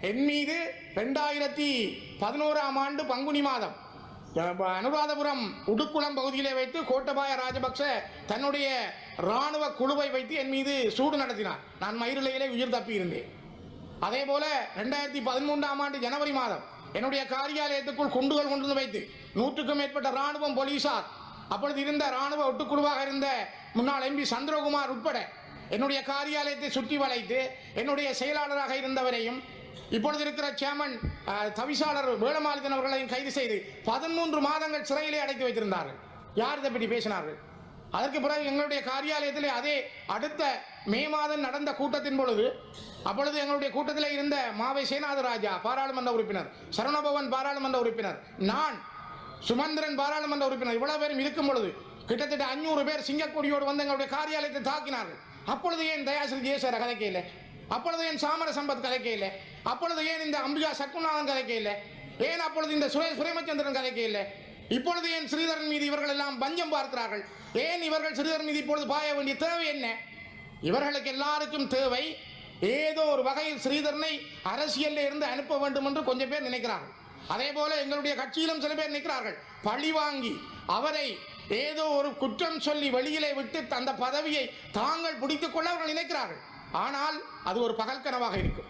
என் மீது ரெண்டாயிரத்தி பதினோராம் ஆண்டு பங்குனி மாதம் அனுராதபுரம் உடுக்குளம் பகுதியிலே வைத்து கோட்டபாய ராஜபக்ச தன்னுடைய இராணுவ குழுவை வைத்து என் மீது சூடு நடத்தினார். நான் மயிரிழையிலே உயிர் தப்பி இருந்தேன் அதே போல ரெண்டாயிரத்தி பதிமூன்றாம் ஆண்டு ஜனவரி மாதம் என்னுடைய காரியாலயத்துக்குள் குண்டுகள் கொண்டு வந்து வைத்து நூற்றுக்கும் மேற்பட்ட ராணுவம் போலீசார் அப்பொழுது இருந்த ராணுவ ஒட்டுக்குழுவாக இருந்த முன்னாள் எம்பி சந்திரகுமார் உட்பட என்னுடைய காரியாலயத்தை சுற்றி வளைத்து என்னுடைய செயலாளராக இருந்தவரையும் இப்பொழுது இருக்கிற சேர்மன் தவிசாளர் வேளமாலிதன் அவர்களையும் கைது செய்து பதிமூன்று மாதங்கள் சிறையிலே அடைத்து வைத்திருந்தார்கள். யார் இதை பற்றி பேசினார்கள்? அதற்கு பிறகு எங்களுடைய காரியாலயத்தில் அதே அடுத்த மே மாதம் நடந்த கூட்டத்தின் பொழுது அப்பொழுது எங்களுடைய கூட்டத்தில் இருந்த மாவை சேனாதராஜா பாராளுமன்ற உறுப்பினர் சரவணபவன் பாராளுமன்ற உறுப்பினர் நான் சுமந்திரன் பாராளுமன்ற உறுப்பினர் இவ்வளவு பேரும் இருக்கும் பொழுது கிட்டத்தட்ட அஞ்சூறு பேர் சிங்கக்கொடியோடு வந்து எங்களுடைய காரியாலயத்தை தாக்கினார்கள். அப்பொழுது ஏன் தயாசிரி ஜெயசேர கதைக்கையில் அப்பொழுது ஏன் சாமர சம்பத் கலைக்கையில் அப்பொழுது ஏன் இந்த அம்பிகா சக்குநாதன் கலைக்கையில் ஏன் அப்பொழுது இந்த சுரே சுரேமச்சந்திரன் கலைக்கையில் இப்பொழுது ஏன் ஸ்ரீதரன் மீது இவர்கள் எல்லாம் பஞ்சம் பார்க்கிறார்கள்? ஏன் இவர்கள் ஸ்ரீதரன் மீது இப்பொழுது பாய வேண்டிய தேவை என்ன? இவர்களுக்கு எல்லாருக்கும் தேவை ஏதோ ஒரு வகையில் ஸ்ரீதரனை அரசியலில் இருந்து அனுப்ப வேண்டும் என்று கொஞ்சம் பேர் நினைக்கிறார்கள். அதே போல எங்களுடைய கட்சியிலும் சில பேர் நிற்கிறார்கள். பழி வாங்கி அவரை ஏதோ ஒரு குற்றம் சொல்லி வெளியிலே விட்டு அந்த பதவியை தாங்கள் பிடித்துக் கொள்ள அவர்கள் நினைக்கிறார்கள். ஆனால் அது ஒரு பகல் கனவாக இருக்கும்.